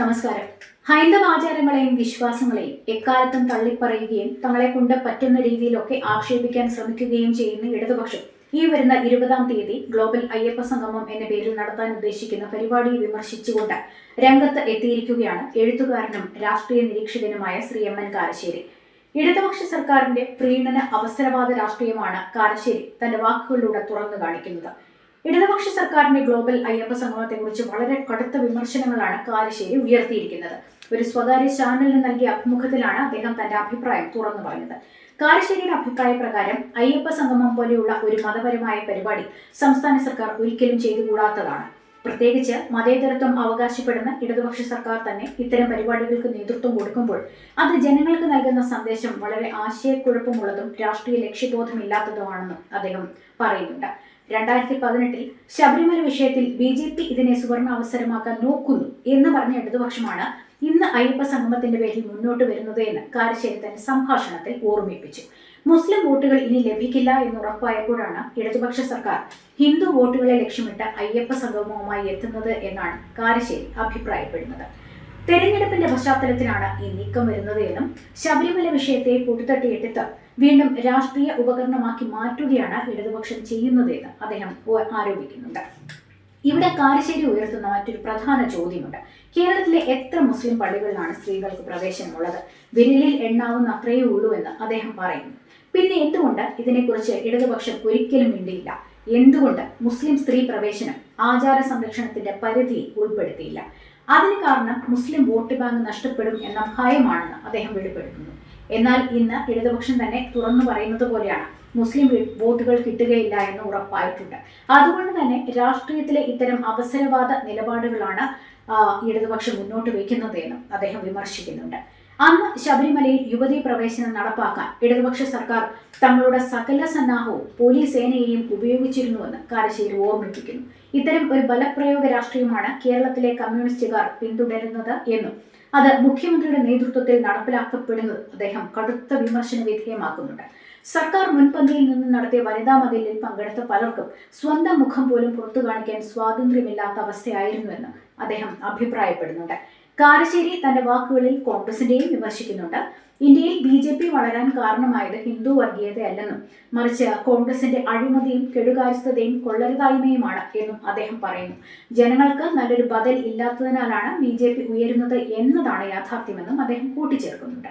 നമസ്കാരം. ഹൈന്ദവ ആചാരങ്ങളെയും വിശ്വാസങ്ങളെയും എക്കാലത്തും തള്ളിപ്പറയുകയും തങ്ങളെ കൊണ്ട് പറ്റുന്ന രീതിയിലൊക്കെ ആക്ഷേപിക്കാൻ ശ്രമിക്കുകയും ചെയ്യുന്ന ഇടതുപക്ഷം ഈ വരുന്ന ഇരുപതാം തീയതി ഗ്ലോബൽ അയ്യപ്പ സംഗമം എന്ന പേരിൽ നടത്താൻ ഉദ്ദേശിക്കുന്ന പരിപാടിയെ വിമർശിച്ചുകൊണ്ട് രംഗത്ത് എത്തിയിരിക്കുകയാണ് എഴുത്തുകാരനും രാഷ്ട്രീയ നിരീക്ഷകനുമായ ശ്രീ എം എൻ കാരശ്ശേരി. ഇടതുപക്ഷ സർക്കാരിന്റെ പ്രീണന അവസരവാദ രാഷ്ട്രീയമാണ് കാരശ്ശേരി തന്റെ വാക്കുകളിലൂടെ തുറന്നു കാണിക്കുന്നത്. ഇടതുപക്ഷ സർക്കാരിന്റെ ഗ്ലോബൽ അയ്യപ്പ സംഗമത്തെക്കുറിച്ച് വളരെ കടുത്ത വിമർശനങ്ങളാണ് കാരശ്ശേരി ഉയർത്തിയിരിക്കുന്നത്. ഒരു സ്വകാര്യ ചാനലിന് നൽകിയ അഭിമുഖത്തിലാണ് അദ്ദേഹം തന്റെ അഭിപ്രായം തുറന്നു പറഞ്ഞത്. കാരശ്ശേരിയുടെ അഭിപ്രായ പ്രകാരം അയ്യപ്പ സംഗമം പോലെയുള്ള ഒരു മതപരമായ പരിപാടി സംസ്ഥാന സർക്കാർ ഒരിക്കലും ചെയ്തുകൂടാത്തതാണ്. പ്രത്യേകിച്ച് മതേതരത്വം അവകാശപ്പെടുന്ന ഇടതുപക്ഷ സർക്കാർ തന്നെ ഇത്തരം പരിപാടികൾക്ക് നേതൃത്വം കൊടുക്കുമ്പോൾ അത് ജനങ്ങൾക്ക് നൽകുന്ന സന്ദേശം വളരെ ആശയക്കുഴപ്പമുള്ളതും രാഷ്ട്രീയ ലക്ഷ്യബോധമില്ലാത്തതുമാണെന്നും അദ്ദേഹം പറയുന്നുണ്ട്. രണ്ടായിരത്തി പതിനെട്ടിൽ ശബരിമല വിഷയത്തിൽ ബി ജെ പി ഇതിനെ സുവർണ അവസരമാക്കാൻ നോക്കുന്നു എന്ന് പറഞ്ഞ ഇടതുപക്ഷമാണ് ഇന്ന് അയ്യപ്പ സംഗമത്തിന്റെ പേരിൽ മുന്നോട്ട് വരുന്നത് എന്ന് കാരശ്ശേരി തന്റെ സംഭാഷണത്തിൽ ഓർമ്മിപ്പിച്ചു. മുസ്ലിം വോട്ടുകൾ ഇനി ലഭിക്കില്ല എന്ന് ഉറപ്പായപ്പോഴാണ് ഇടതുപക്ഷ സർക്കാർ ഹിന്ദു വോട്ടുകളെ ലക്ഷ്യമിട്ട് അയ്യപ്പ സംഗമവുമായി എത്തുന്നത് എന്നാണ് കാരശ്ശേരി അഭിപ്രായപ്പെടുന്നത്. തെരഞ്ഞെടുപ്പിന്റെ പശ്ചാത്തലത്തിലാണ് ഈ നീക്കം വരുന്നത് എന്നും ശബരിമല വിഷയത്തെ പൊടുത്തട്ടിയെടുത്ത് വീണ്ടും രാഷ്ട്രീയ ഉപകരണമാക്കി മാറ്റുകയാണ് ഇടതുപക്ഷം ചെയ്യുന്നത് എന്ന് അദ്ദേഹം ആരോപിക്കുന്നുണ്ട്. ഇവിടെ കാരശ്ശേരി ഉയർത്തുന്ന മറ്റൊരു പ്രധാന ചോദ്യമുണ്ട്. കേരളത്തിലെ എത്ര മുസ്ലിം പള്ളികളിലാണ് സ്ത്രീകൾക്ക് പ്രവേശനമുള്ളത്? വിരലിൽ എണ്ണാവുന്ന അത്രയേ ഉള്ളൂ എന്ന് അദ്ദേഹം പറയുന്നു. പിന്നെ എന്തുകൊണ്ട് ഇതിനെക്കുറിച്ച് ഇടതുപക്ഷം ഒരിക്കലും മിണ്ടിയില്ല? എന്തുകൊണ്ട് മുസ്ലിം സ്ത്രീ പ്രവേശനം ആചാര സംരക്ഷണത്തിന്റെ പരിധിയിൽ ഉൾപ്പെടുത്തിയില്ല? അതിന് കാരണം മുസ്ലിം വോട്ട് ബാങ്ക് നഷ്ടപ്പെടും എന്ന ഭയമാണെന്ന് അദ്ദേഹം വെളിപ്പെടുത്തുന്നു. എന്നാൽ ഇന്ന് ഇടതുപക്ഷം തന്നെ തുറന്നു പറയുന്നത് പോലെയാണ്. മുസ്ലിം വോട്ടുകൾ കിട്ടുകയില്ല എന്ന് ഉറപ്പായിട്ടുണ്ട്. അതുകൊണ്ട് തന്നെ രാഷ്ട്രീയത്തിലെ ഇത്തരം അവസരവാദ നിലപാടുകളാണ് ഇടതുപക്ഷം മുന്നോട്ട് വയ്ക്കുന്നത് എന്നും അദ്ദേഹം വിമർശിക്കുന്നുണ്ട്. അന്ന് ശബരിമലയിൽ യുവതീ പ്രവേശനം നടപ്പാക്കാൻ ഇടതുപക്ഷ സർക്കാർ തങ്ങളുടെ സകല സന്നാഹവും പോലീസ് സേനയെയും ഉപയോഗിച്ചിരുന്നുവെന്ന് കാരശ്ശേരി ഓർമ്മിപ്പിക്കുന്നു. ഇത്തരം ഒരു ബലപ്രയോഗ രാഷ്ട്രീയമാണ് കേരളത്തിലെ കമ്മ്യൂണിസ്റ്റുകാർ പിന്തുടരുന്നത് എന്നും അത് മുഖ്യമന്ത്രിയുടെ നേതൃത്വത്തിൽ നടപ്പിലാക്കപ്പെടുന്നത് അദ്ദേഹം കടുത്ത വിമർശന വിധേയമാക്കുന്നുണ്ട്. സർക്കാർ മുൻപന്തിയിൽ നിന്ന് നടത്തിയ വനിതാ മതിലിൽ പങ്കെടുത്ത പലർക്കും സ്വന്തം മുഖം പോലും പുറത്തു കാണിക്കാൻ സ്വാതന്ത്ര്യമില്ലാത്ത അവസ്ഥയായിരുന്നുവെന്ന് അദ്ദേഹം അഭിപ്രായപ്പെടുന്നുണ്ട്. കാരശ്ശേരി തന്റെ വാക്കുകളിൽ കോൺഗ്രസിന്റെയും വിമർശിക്കുന്നുണ്ട്. ഇന്ത്യയിൽ ബി ജെ പി വളരാൻ കാരണമായത് ഹിന്ദു വർഗീയതയല്ലെന്നും മറിച്ച് കോൺഗ്രസിന്റെ അഴിമതിയും കെടുകാര്യസ്ഥതയും കൊള്ളരുതായ്മയുമാണ് എന്നും അദ്ദേഹം പറയുന്നു. ജനങ്ങൾക്ക് നല്ലൊരു ബദൽ ഇല്ലാത്തതിനാലാണ് ബി ഉയരുന്നത് എന്നതാണ് യാഥാർത്ഥ്യമെന്നും അദ്ദേഹം കൂട്ടിച്ചേർക്കുന്നുണ്ട്.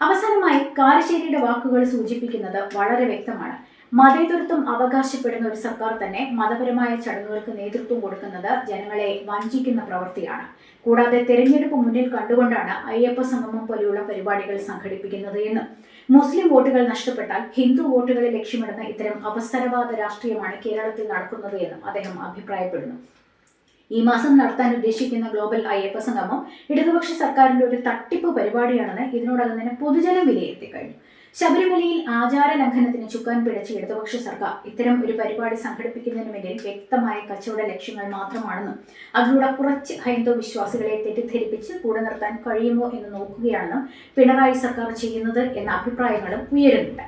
അവസാനമായി കാരശ്ശേരിയുടെ വാക്കുകൾ സൂചിപ്പിക്കുന്നത് വളരെ വ്യക്തമാണ്. മതേതൃത്വം അവകാശപ്പെടുന്ന ഒരു സർക്കാർ തന്നെ മതപരമായ ചടങ്ങുകൾക്ക് നേതൃത്വം കൊടുക്കുന്നത് ജനങ്ങളെ വഞ്ചിക്കുന്ന പ്രവൃത്തിയാണ്. കൂടാതെ തെരഞ്ഞെടുപ്പ് മുന്നിൽ കണ്ടുകൊണ്ടാണ് അയ്യപ്പ സംഗമം പോലെയുള്ള പരിപാടികൾ സംഘടിപ്പിക്കുന്നത് എന്നും. മുസ്ലിം വോട്ടുകൾ നഷ്ടപ്പെട്ടാൽ ഹിന്ദു വോട്ടുകളെ ലക്ഷ്യമിടുന്ന ഇത്തരം അവസരവാദ രാഷ്ട്രീയമാണ് കേരളത്തിൽ നടക്കുന്നത് എന്നും അദ്ദേഹം അഭിപ്രായപ്പെടുന്നു. ഈ മാസം നടത്താൻ ഉദ്ദേശിക്കുന്ന ഗ്ലോബൽ അയ്യപ്പ സംഗമം ഇടതുപക്ഷ സർക്കാരിന്റെ ഒരു തട്ടിപ്പ് പരിപാടിയാണെന്ന് ഇതിനോടകം തന്നെ പൊതുജനം വിലയിരുത്തി കഴിഞ്ഞു. ശബരിമലയിൽ ആചാര ലംഘനത്തിന് ചുക്കാൻ പിടിച്ച ഇടതുപക്ഷ സർക്കാർ ഇത്തരം ഒരു പരിപാടി സംഘടിപ്പിക്കുന്നതിന് മേലിൽ വ്യക്തമായ കച്ചവട ലക്ഷ്യങ്ങൾ മാത്രമാണെന്നും അതിലൂടെ കുറച്ച് ഹൈന്ദവ വിശ്വാസികളെ തെറ്റിദ്ധരിപ്പിച്ച് കൂടെ നിർത്താൻ കഴിയുമോ എന്ന് നോക്കുകയാണെന്നും പിണറായി സർക്കാർ ചെയ്യുന്നത് എന്ന അഭിപ്രായങ്ങളും ഉയരുന്നുണ്ട്.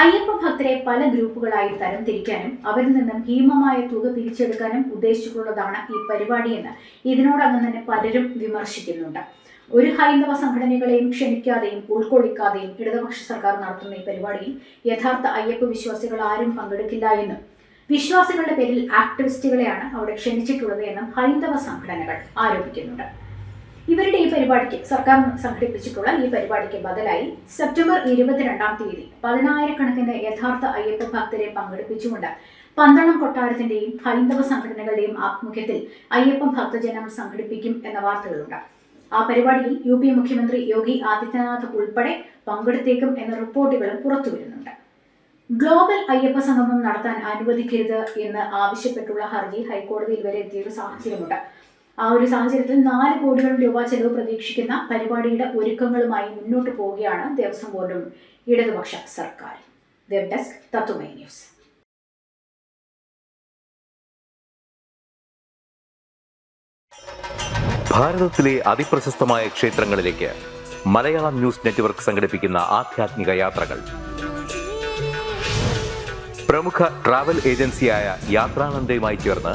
അയ്യപ്പ ഭക്തരെ പല ഗ്രൂപ്പുകളായി തരംതിരിക്കാനും അവരിൽ നിന്നും ഭീമമായ തുക പിരിച്ചെടുക്കാനും ഉദ്ദേശിച്ചിട്ടുള്ളതാണ് ഈ പരിപാടിയെന്ന് ഇതിനോടകം തന്നെ പലരും വിമർശിക്കുന്നുണ്ട്. ഒരു ഹൈന്ദവ സംഘടനകളെയും ക്ഷണിക്കാതെയും ഉൾക്കൊള്ളിക്കാതെയും ഇടതുപക്ഷ സർക്കാർ നടത്തുന്ന ഈ പരിപാടിയിൽ യഥാർത്ഥ അയ്യപ്പ വിശ്വാസികൾ ആരും പങ്കെടുക്കില്ല എന്നും വിശ്വാസികളുടെ പേരിൽ ആക്ടിവിസ്റ്റുകളെയാണ് അവിടെ ക്ഷണിച്ചിട്ടുള്ളത് എന്നും ഹൈന്ദവ സംഘടനകൾ ആരോപിക്കുന്നുണ്ട്. ഇവരുടെ ഈ പരിപാടിക്ക് സർക്കാർ സംഘടിപ്പിച്ചിട്ടുള്ള ഈ പരിപാടിക്ക് ബദലായി സെപ്റ്റംബർ ഇരുപത്തിരണ്ടാം തീയതി പതിനായിരക്കണക്കിന് യഥാർത്ഥ അയ്യപ്പ ഭക്തരെ പങ്കെടുപ്പിച്ചുകൊണ്ട് പന്തളം കൊട്ടാരത്തിന്റെയും ഹൈന്ദവ സംഘടനകളുടെയും ആഭിമുഖ്യത്തിൽ അയ്യപ്പ ഭക്തജനം സംഘടിപ്പിക്കും എന്ന വാർത്തകളുണ്ട്. ആ പരിപാടിയിൽ യു പി മുഖ്യമന്ത്രി യോഗി ആദിത്യനാഥ് ഉൾപ്പെടെ പങ്കെടുത്തേക്കും എന്ന റിപ്പോർട്ടുകളും പുറത്തുവരുന്നുണ്ട്. ഗ്ലോബൽ അയ്യപ്പ സംഗമം നടത്താൻ അനുവദിക്കരുത് എന്ന് ആവശ്യപ്പെട്ടുള്ള ഹർജി ഹൈക്കോടതിയിൽ വരെ എത്തിയൊരു സാഹചര്യമുണ്ട്. ആ ഒരു സാഹചര്യത്തിൽ നാല് കോടിയോളം രൂപ ചെലവ് പ്രതീക്ഷിക്കുന്ന പരിപാടിയുടെ ഒരുക്കങ്ങളുമായി മുന്നോട്ട് പോവുകയാണ് ദേവസ്വം ബോർഡും ഇടതുപക്ഷ സർക്കാർ. വെബ് ഡെസ്ക് തത്തുമൈ ന്യൂസ്. അതിപ്രശസ്തമായ ക്ഷേത്രങ്ങളിലേക്ക് മലയാളം ന്യൂസ് നെറ്റ്വർക്ക് യാത്രകൾ. പ്രമുഖ ട്രാവൽ ഏജൻസിയായ ചേർന്ന്